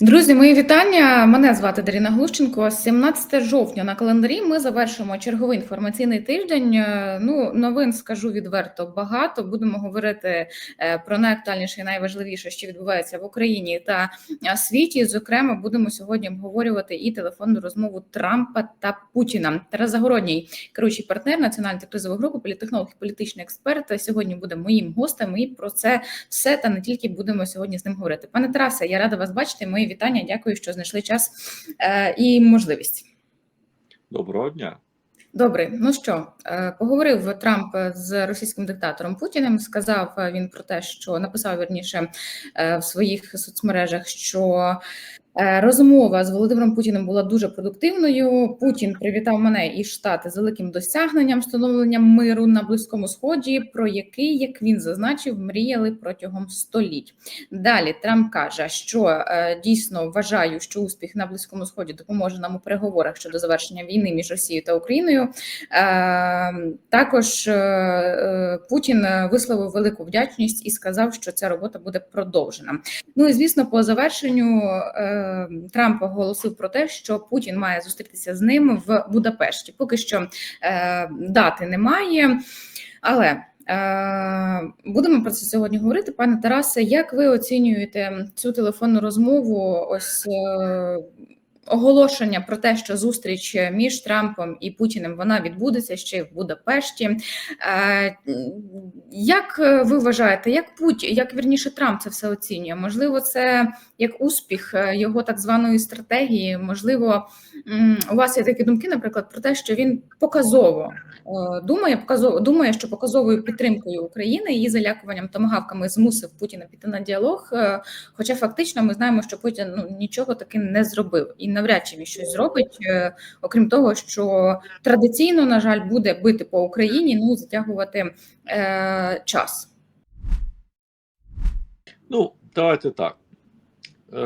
Друзі, мої вітання. Мене звати Даріна Глущенко. 17 жовтня на календарі ми завершимо черговий інформаційний тиждень. Е, Ну, новин скажу відверто багато. Будемо говорити е, про найактуальніше і найважливіше, що відбувається в Україні та е, світі. Зокрема, будемо сьогодні обговорювати і телефонну розмову Трампа та Путіна. Тарас Загородній, керуючий партнер національної кризової групи, політтехнолог і політичний експерт. Сьогодні буде моїм гостем. І про це все та не тільки будемо сьогодні з ним говорити. Пане Тарасе, я рада вас бачити. Мої вітання. Дякую, що знайшли час е, і можливість. Доброго дня. Добре, ну що е, поговорив Трамп з російським диктатором Путіним. Сказав він про те, що написав вірніше е, в своїх соцмережах, що розмова з Володимиром Путіним була дуже продуктивною. Путін привітав мене і Штати з великим досягненням встановленням миру на близькому сході, про який, як він зазначив, мріяли протягом століть. Далі Трамп каже, що е, дійсно вважаю, що успіх на близькому сході допоможе нам у переговорах щодо завершення війни між Росією та Україною. Е, також е, е, Путін висловив велику вдячність і сказав, що ця робота буде продовжена. Ну і звісно, по завершенню е, Трамп оголосив про те, що Путін має зустрітися з ним в Будапешті. Поки що е, дати немає, але е, будемо про це сьогодні говорити. Пане Тарасе, як ви оцінюєте цю телефонну розмову? Ось е, оголошення про те, що зустріч між Трампом і Путіним вона відбудеться ще й в Будапешті. Е, Як ви вважаєте, як Путь, як вірніше Трамп це все оцінює? Можливо, це як успіх е, його так званої стратегії? Можливо, у вас є такі думки, наприклад, про те, що він показово е, думає, показово думає, що показовою підтримкою України її залякуванням томагавками змусив Путіна піти на діалог. е, Хоча фактично ми знаємо, що Путін ну нічого таки не зробив і навряд чи він щось зробить, е, окрім того, що традиційно, на жаль, буде бити по Україні, ну і затягувати е, час. Ну, давайте так. Е,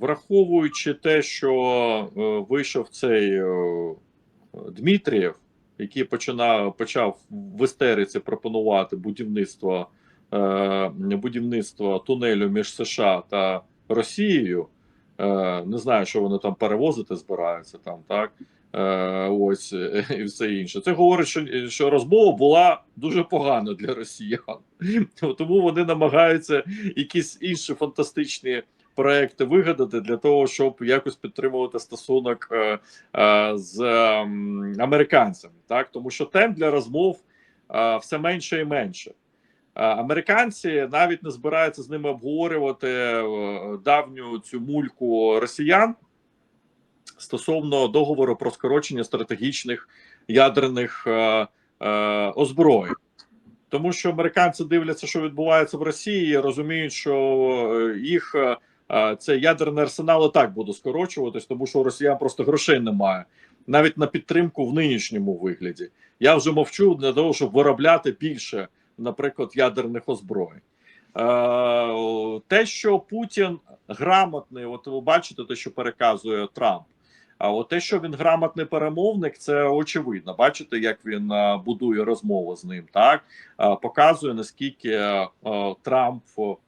враховуючи те, що е, вийшов цей е, Дмитрієв, який починав, почав в істериці пропонувати будівництво, будівництво тунелю між США та Росією. Не знаю, що вони там перевозити збираються там, так. Е, ось е, і все інше. Це говорить, що, що розмова була дуже погана для росіян, тому вони намагаються якісь інші фантастичні проекти вигадати для того, щоб якось підтримувати стосунок е, з американцями, так тому що тем для розмов все менше і менше. Американці навіть не збираються з ними обговорювати давню цю мульку росіян стосовно договору про скорочення стратегічних ядерних е, е, озброєнь. Тому що американці дивляться, що відбувається в Росії, і розуміють, що е, їх е, е, це ядерний арсенал і так буде скорочуватись, тому що росіян просто грошей немає навіть на підтримку в нинішньому вигляді. Я вже мовчу для того, щоб виробляти більше, наприклад, ядерних озброєнь. Е, те, що Путін грамотний, от ви бачите, те, що переказує Трамп. А от те, що він грамотний перемовник, це очевидно. Бачите, як він будує розмову з ним, так показує наскільки Трамп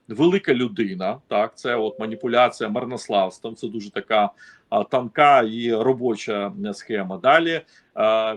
велика людина. Так, це от маніпуляція марнославством. Це дуже така а, тонка і робоча схема. Далі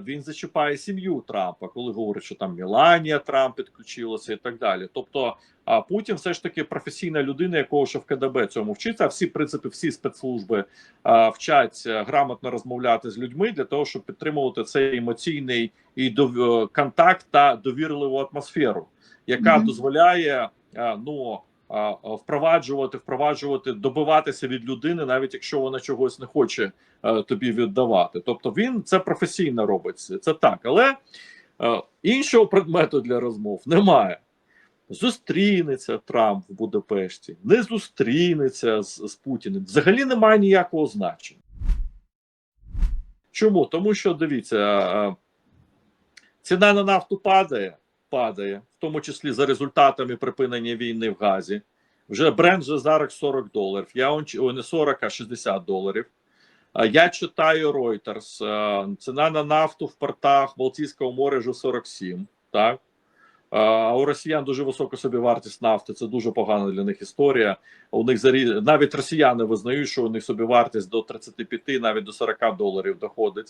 він зачіпає сім'ю Трампа, коли говорить, що там Міланія Трамп підключилася і так далі. Тобто, а Путін все ж таки професійна людина, якого ще в КДБ цьому вчиться. А всі в принципі всі спецслужби а, вчать грамотно розмовляти з людьми для того, щоб підтримувати цей емоційний і дов... контакт та довірливу атмосферу, яка Мгм. дозволяє а, ну. а, Впроваджувати, впроваджувати, добиватися від людини, навіть якщо вона чогось не хоче е, тобі віддавати. Тобто він це професійно робить. Це так, але е, іншого предмету для розмов немає. Зустрінеться Трамп в Будапешті, не зустрінеться з, з Путіним. Взагалі немає ніякого значення. Чому? Тому що дивіться, ціна на нафту падає, падає, в тому числі за результатами припинення війни в Газі. Вже бренд вже зараз 40 доларів. Я он, не 40, а 60 доларів. Я читаю Reuters. Ціна на нафту в портах Балтійського моря вже 47. Так? А у росіян дуже висока собівартість нафти. Це дуже погана для них історія. У них зарі... навіть росіяни визнають, що у них собівартість до 35, навіть до 40 доларів доходить.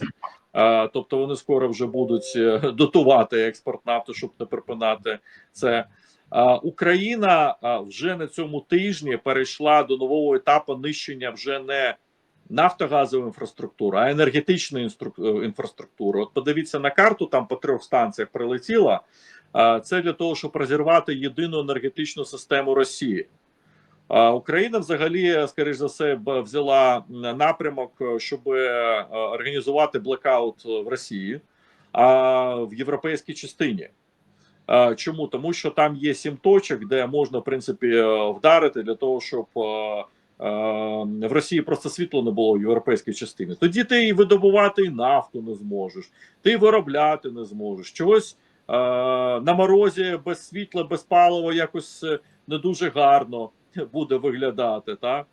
А, тобто вони скоро вже будуть е, дотувати експорт нафти, щоб не припинати це. А, Україна вже на цьому тижні перейшла до нового етапу нищення вже не нафтогазової інфраструктури, а енергетичної е, інфраструктури. От подивіться на карту, там по трьох станціях прилетіла. Це для того, щоб розірвати єдину енергетичну систему Росії. Україна взагалі, скоріш за все, взяла напрямок, е, щоб е, організувати блекаут в Росії, а в європейській частині. Чому? Тому що там є сім точок, де можна в принципі е, вдарити для того, щоб в Росії просто світло не було в європейській частині. Тоді ти і видобувати нафту не зможеш, ти виробляти не зможеш. Чогось на морозі без світла, без палива якось е, не дуже гарно буде виглядати. Так?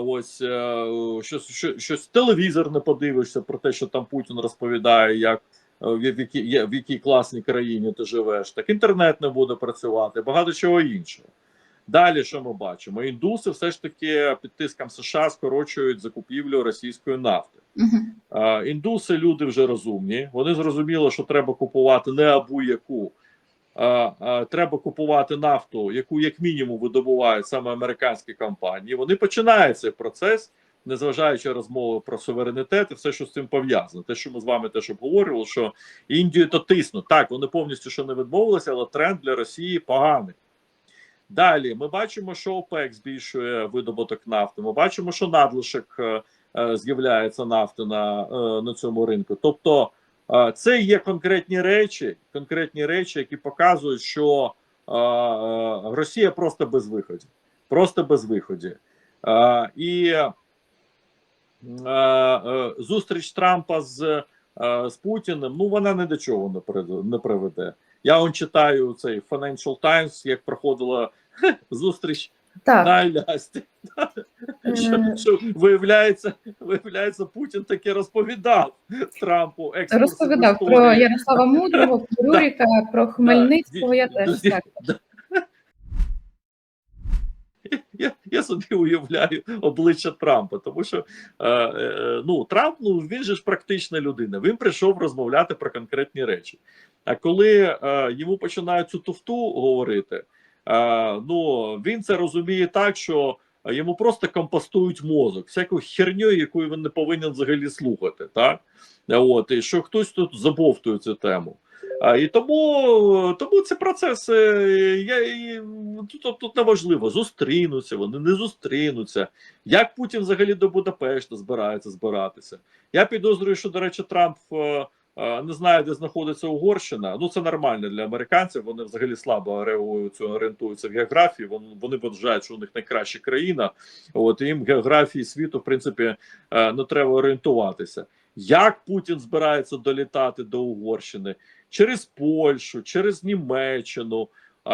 Ось е, щось, щось, телевізор не подивишся про те, що там Путін розповідає, як е, в якій, в якій класній країні ти живеш, так інтернет не буде працювати, багато чого іншого. Далі, що ми бачимо? Індуси все ж таки під тиском США скорочують закупівлю російської нафти. А, індуси люди вже розумні. Вони зрозуміли, що треба купувати не абу яку. Треба купувати нафту, яку як мінімум видобувають саме американські компанії. Вони починають цей процес, незважаючи розмови про суверенітет і все, що з цим пов'язано. Те, що ми з вами теж обговорювали, що Індію то тиснуть. Так, вони повністю ще не відмовилися, але тренд для Росії поганий. Далі ми бачимо, що ОПЕК збільшує видобуток нафти. Ми бачимо, що надлишок е, з'являється нафти на, е, на цьому ринку. Тобто, е, це є конкретні речі, конкретні речі, які показують, що е, е, Росія просто без виході. Просто без виході. Е, і е, е, зустріч Трампа з, е, з Путіним, ну вона ні до чого не. Не приведе. Я он читаю цей Financial Times, як проходила зустріч Так, на Що, Е. що виявляється, виявляється, Путін таки розповідав Трампу розповідав про. Ярослава Мудрого, про про Хмельницького. Я теж так. Я, я собі уявляю обличчя Трампа, тому що е, е, ну Трамп ну він же ж практична людина. Він прийшов розмовляти про конкретні речі. А коли е, йому починають цю туфту говорити, ну він це розуміє так, що йому просто компостують мозок, всяку херню, яку він не повинен взагалі слухати. Так от і що хтось тут забовтує цю тему. А, і тому, тому ці процеси я, тут, тут неважливо, зустрінуться, вони не зустрінуться. Як Путін взагалі до Будапешта збирається збиратися? Я підозрюю, що, до речі, Трамп е, е, не знає, де знаходиться Угорщина. Ну, це нормально для американців. Вони взагалі слабо реагуються, орієнтуються в географії. Вони, вони вважають, що у них найкраща країна. От їм географії світу, в принципі, е, не треба орієнтуватися. Як Путін збирається долітати до Угорщини? через Польщу, через Німеччину,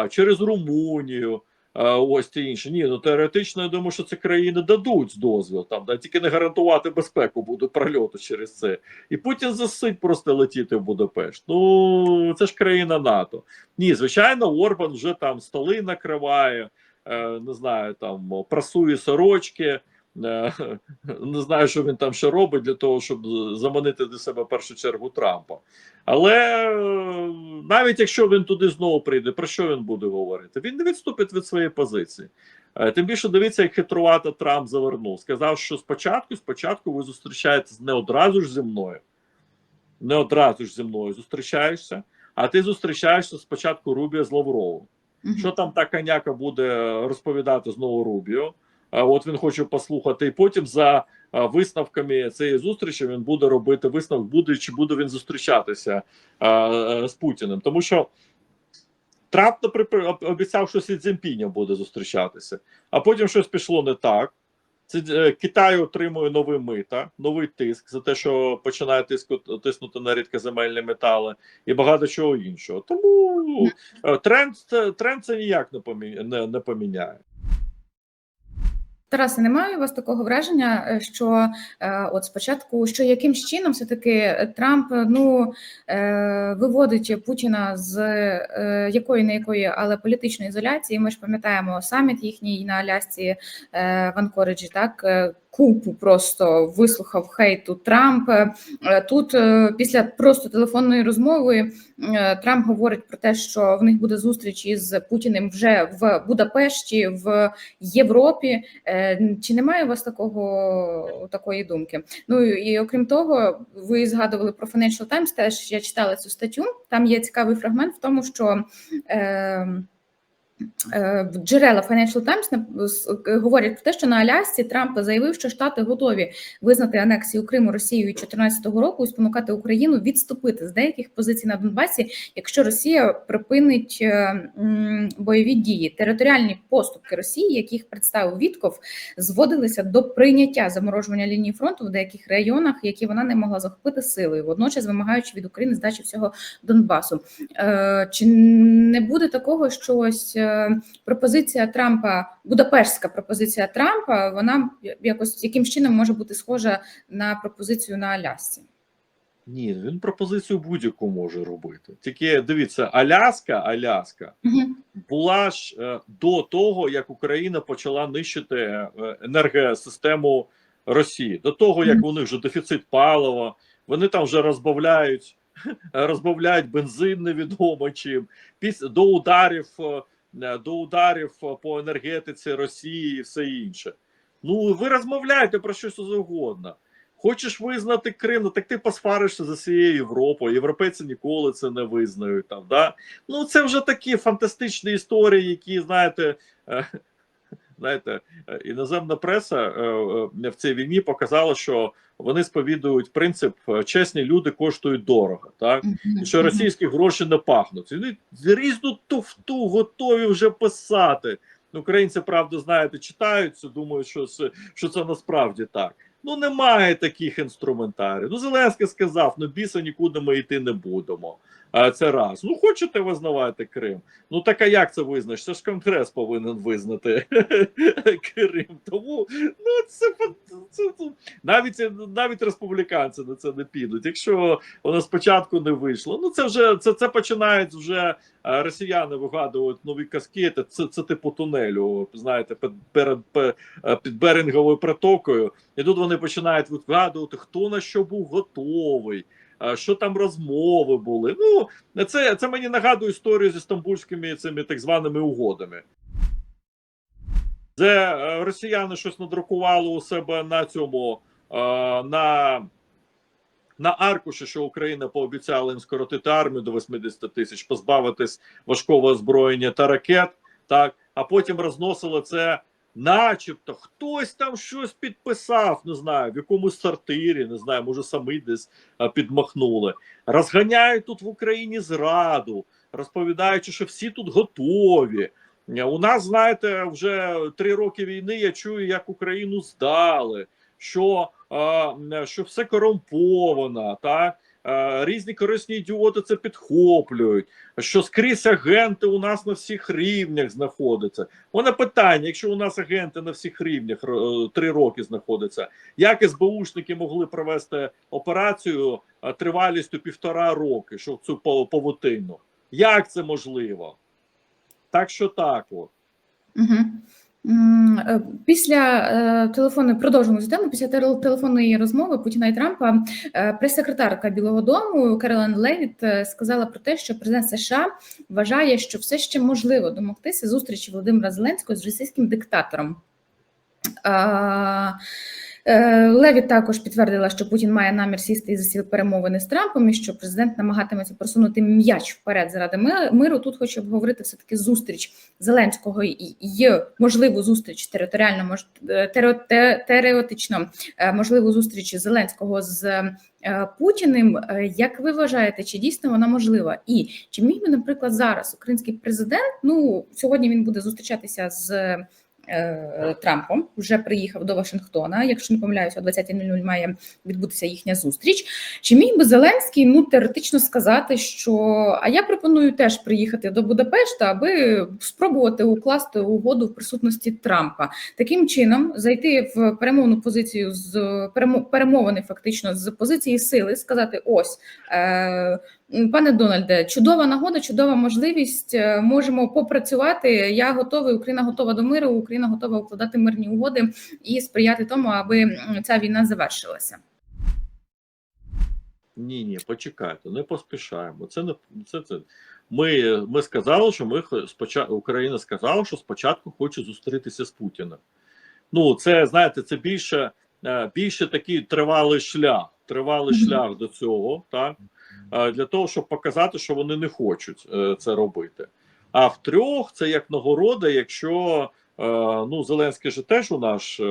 через Румунію. А, Ось ті інші. Ні, ну теоретично, я думаю, що це країни дадуть дозвіл там, да, тільки не гарантувати безпеку буде прольоту через це. І Путін засить просто летіти в Будапешт. Ну це ж країна НАТО. Ні, звичайно, Орбан вже там столи накриває, е, не знаю, там прасує сорочки. Е, Не знаю, що він там ще робить для того, щоб заманити до себе в першу чергу Трампа. Але е, навіть якщо він туди знову прийде, про що він буде говорити? Він не відступить від своєї позиції. Е, Тим більше дивіться, як хитрувато Трамп завернув. Сказав, що спочатку, спочатку ви зустрічаєтесь не одразу ж зі мною, не одразу ж зі мною зустрічаєшся, а ти зустрічаєшся спочатку Рубія з Лавровим. Що там та коняка буде розповідати знову Рубіо? От він хоче послухати, і потім за висновками цієї зустрічі він буде робити висновок, буде чи буде він зустрічатися з Путіним. Тому що Трамп наприклад, обіцяв, що Сі Цзіньпінем буде зустрічатися, а потім щось пішло не так. Це Китай отримує нові мита, новий тиск за те, що починає тиску, тиснути на рідкоземельні метали і багато чого іншого. Тому е, тренд, тренд це ніяк не поміняє. Тарасе, немає у вас такого враження, е, що е, от спочатку, що якимсь чином все-таки Трамп ну е, виводить Путіна з якої не якої, але політичної ізоляції. Ми ж пам'ятаємо саміт їхній на Алясці в Анкориджі, так купу просто вислухав хейту Трамп. Е, Тут е, після просто телефонної розмови е, Трамп говорить про те, що в них буде зустріч із Путіним вже в Будапешті, в Європі. Чи немає у вас такого такої думки? Ну і окрім того, ви згадували про Financial Times, Теж я читала цю статтю. Там є цікавий фрагмент в тому, що. Е, Джерела Financial Times к- говорять про те, що на Алясці Трамп заявив, що Штати готові визнати анексію Криму Росією 2014 року і спонукати Україну відступити з деяких позицій на Донбасі, якщо Росія припинить е, бойові дії. Територіальні поступки Росії, яких представив Вітков, зводилися до прийняття заморожування лінії фронту в деяких районах, які вона не могла захопити силою, водночас вимагаючи від України здачі всього Донбасу. Е, Чи не буде такого, що ось е, пропозиція Трампа, Будапештська пропозиція Трампа, вона якось якимсь чином може бути схожа на пропозицію на Алясці? Ні, він пропозицію будь-яку може робити. Тільки дивіться, Аляска, Аляска Угу. була ж е, до того, як Україна почала нищити е, енергосистему Росії, до того як Мгм. у них вже дефіцит палива, вони там вже розбавляють, розбавляють бензин невідомо чим. Після до ударів е, до ударів е, по енергетиці Росії і все інше. Ну ви розмовляєте про щось завгодно. Хочеш визнати Крим, ну так ти посваришся за всією Європою. Європейці ніколи це не визнають. Там, да? Ну це вже такі фантастичні історії, які, знаєте, е, знаєте, е, іноземна преса е, е, в цій війні показала, що вони сповідують принцип чесні люди коштують дорого. Так? І що російські гроші не пахнуть. Вони різну туфту готові вже писати. Українці, правда, знаєте, читають це, думають, що що це насправді так. Ну немає таких інструментарів. Ну, Зеленський сказав: ну біса нікуди ми йти не будемо. Це раз. Ну хочете визнавати Крим? Ну так а як це визнаєш? Це ж Конгрес повинен визнати Крим. Тому ну це, це, навіть навіть республіканці на це не підуть. Якщо воно спочатку не вийшло, ну це вже це, це починають вже росіяни вигадувати нові казки. Це, це, це типу тунелю. Знаєте, під, перед під Беринговою протокою. І тут вони починають вигадувати, хто на що був готовий. Що там розмови були? Ну це, це мені нагадує історію зі стамбульськими цими так званими угодами. Де е, росіяни щось надрукували у себе на цьому е, на, на аркуші, що Україна пообіцяла їм скоротити армію до 80 тисяч, позбавитись важкого озброєння та ракет, так а потім розносили це, начебто хтось там щось підписав, не знаю, в якомусь сортирі, не знаю, може самі десь підмахнули. Розганяють тут в Україні зраду, розповідаючи, що всі тут готові. У нас, знаєте, вже три роки війни. Я чую, як Україну здали, що, що все корумповано, так різні корисні ідіоти це підхоплюють. Що скрізь агенти у нас на всіх рівнях знаходяться. Воно питання: якщо у нас агенти на всіх рівнях е, три роки знаходяться, як СБУшники могли провести операцію е, тривалістю півтора роки, що цю пав- павутину? Як це можливо? Так що так от. Угу. Після телефону телефонної продовжимо цю тему. Після телефонної розмови Путіна і Трампа е, прес-секретарка Білого Дому Керолен Левіт е, сказала про те, що президент США вважає, що все ще можливо домогтися зустрічі Володимира Зеленського з російським диктатором. Е, також підтвердила, що Путін має намір сісти за стіл перемовини з Трампом, і що президент намагатиметься просунути м'яч вперед заради миру. Тут хочу обговорити все таки зустріч Зеленського і, можливу зустріч територіально мож е, теоретично е, можливу зустріч Зеленського з Путіним. Як ви вважаєте, чи дійсно вона можлива? І чи міг би, наприклад, зараз український президент? Ну сьогодні він буде зустрічатися з Трампом. Вже приїхав до Вашингтона. Якщо не помиляюся, о 20.00 має відбутися їхня зустріч. Чи міг би Зеленський ну теоретично сказати, що а я пропоную теж приїхати до Будапешта, аби спробувати укласти угоду в присутності Трампа, таким чином зайти в перемовну позицію з перемовини, фактично з позиції сили, сказати: ось. Е, Пане Дональде, чудова нагода, чудова можливість. Е, Можемо попрацювати. Я готовий. Україна готова до миру. Україна готова укладати мирні угоди і сприяти тому, аби ця війна завершилася. Ні, ні, почекайте, не поспішаємо. Це не це, це. Ми, ми сказали, що ми спочатку Україна сказала, що спочатку хоче зустрітися з Путіним. Ну, це знаєте, це більше, е, більше такий тривалий шлях. Тривалий шлях до цього, так для того, щоб показати, що вони не хочуть е, це робити. А в трьох це як нагорода, якщо е, ну Зеленський же теж у нас е,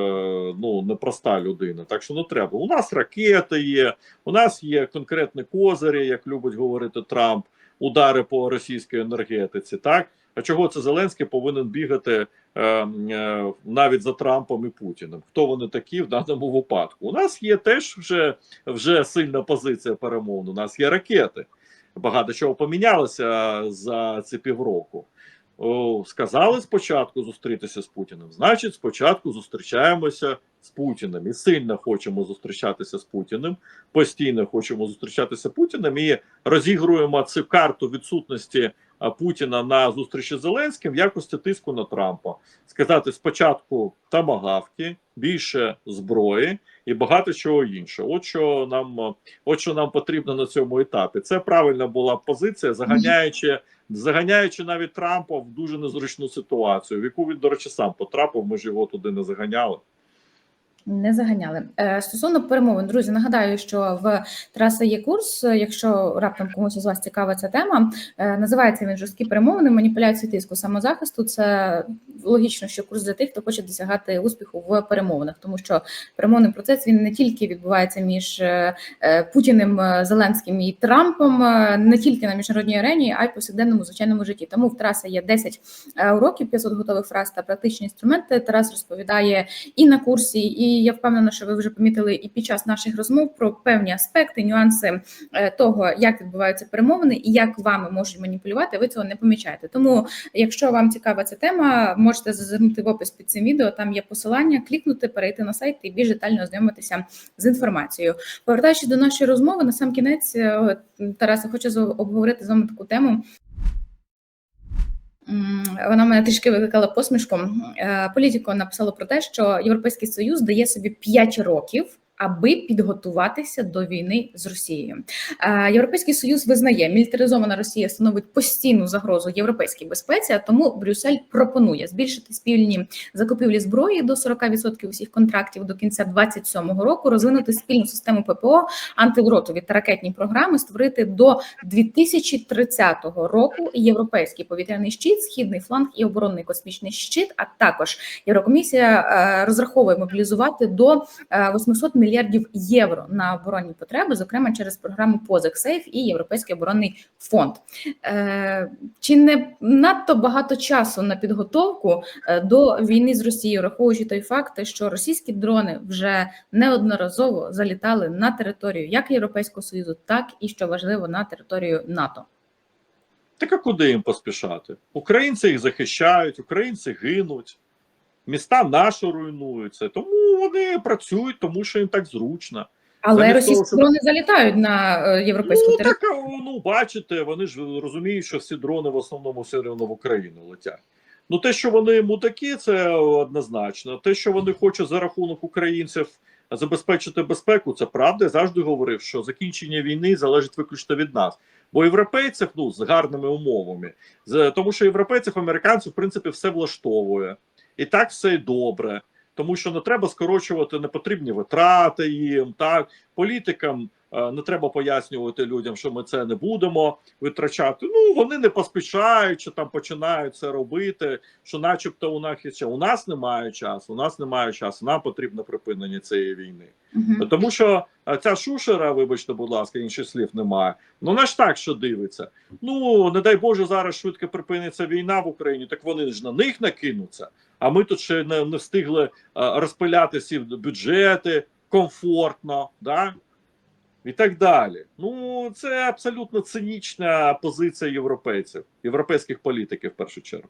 ну непроста людина, так що не треба. У нас ракети є, у нас є конкретні козирі, як любить говорити Трамп, удари по російській енергетиці. Так а чого це Зеленський повинен бігати е, е, навіть за Трампом і Путіним? Хто вони такі в даному випадку? У нас є теж вже, вже сильна позиція перемовна. У нас є ракети. Багато чого помінялося за ці півроку. О, сказали спочатку зустрітися з Путіним. Значить, спочатку зустрічаємося з Путіним і сильно хочемо зустрічатися з Путіним. Постійно хочемо зустрічатися з Путіним і розігруємо цю карту відсутності Путіна на зустрічі з Зеленським в якості тиску на Трампа. Сказати спочатку тамагавки, більше зброї і багато чого іншого. От що нам, от що нам потрібно на цьому етапі. Це правильна була позиція, заганяючи. Заганяючи навіть Трампа в дуже незручну ситуацію, в яку він, до речі, сам потрапив. Ми ж його туди не заганяли. Не заганяли Е, стосовно перемовин, друзі. Нагадаю, що в Тараса є курс. Якщо раптом комусь із вас цікава ця тема, е, називається він жорсткі перемовини, маніпуляції тиску самозахисту. Це логічно, що курс для тих, хто хоче досягати успіху в перемовинах, тому що перемовний процес він не тільки відбувається між е, Путіним, Зеленським і Трампом, не тільки на міжнародній арені, а й повсякденному звичайному житті. Тому в Тараса є 10 е, уроків, 500 готових фраз та практичні інструменти. Тарас розповідає і на курсі, і я впевнена, що ви вже помітили і під час наших розмов про певні аспекти, нюанси е, того, як відбуваються перемовини і як вами можуть маніпулювати. Ви цього не помічаєте. Тому, якщо вам цікава ця тема, можете зазирнути в опис під цим відео. Там є посилання, клікнути, перейти на сайт і більш детально ознайомитися з інформацією. Повертаючись до нашої розмови, на сам кінець е, Тараса, хочу обговорити з вами таку тему. Вона мене трішки викликала посмішку. Політико Політіко написало про те, що Європейський Союз дає собі 5 років. Аби підготуватися до війни з Росією, Е, Європейський Союз визнає, мілітаризована Росія становить постійну загрозу європейській безпеці. А тому Брюссель пропонує збільшити спільні закупівлі зброї до 40% усіх контрактів до кінця 2027 року, розвинути спільну систему ППО, антидротові та ракетні програми, створити до 2030 року європейський повітряний щит, східний фланг і оборонний космічний щит. А також Єврокомісія е, розраховує мобілізувати до е, 800 мільярдів євро на оборонні потреби, зокрема через програму Позик Сейф і Європейський оборонний фонд. Е, Чи не надто багато часу на підготовку е, до війни з Росією, враховуючи той факт, що російські дрони вже неодноразово залітали на територію як Європейського союзу, так і що важливо на територію НАТО. Так а куди їм поспішати? Українці їх захищають, українці гинуть, міста наші руйнуються. Тому вони працюють, тому що їм так зручно. Але Замість російські того, щоб- дрони залітають на е, європейську Ну територію. так ну бачите, вони ж розуміють, що всі дрони в основному все одно в Україну летять. Ну, те, що вони мудаки, це однозначно. Те, що вони хочуть за рахунок українців забезпечити безпеку, це правда. Я завжди говорив, що закінчення війни залежить виключно від нас. Бо європейців ну з гарними умовами, тому, що європейців, американців, в принципі, все влаштовує, і так все добре. Тому що не треба скорочувати непотрібні витрати їм, так політикам не треба пояснювати людям, що ми це не будемо витрачати. Ну вони не поспішають, чи там починають це робити. Що, начебто, у нас є час. У нас немає часу. У нас немає часу. Нам потрібно припинення цієї війни. Мгм. Тому що е, ця шушера, вибачте, будь ласка, інших слів немає. Ну вона ж так, що дивиться. Ну не дай Боже, зараз швидко припиниться війна в Україні. Так вони ж на них накинуться. А ми тут ще не, не встигли е, розпиляти всі бюджети комфортно, да? І так далі. Ну, це абсолютно цинічна позиція європейців, європейських політиків в першу чергу.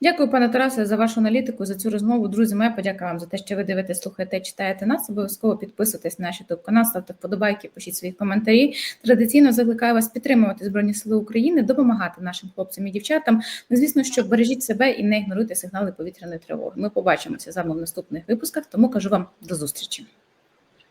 Дякую, пане Тарасе, за вашу аналітику, за цю розмову. Друзі, моя подяка вам за те, що ви дивитесь, слухаєте, читаєте нас. Обов'язково підписуйтесь на наш YouTube канал, ставте вподобайки, пишіть свої коментарі. Традиційно закликаю вас підтримувати Збройні Сили України, допомагати нашим хлопцям і дівчатам. Ну, звісно, що бережіть себе і не ігноруйте сигнали повітряної тривоги. Ми побачимося з вами в наступних випусках, тому кажу вам до зустрічі.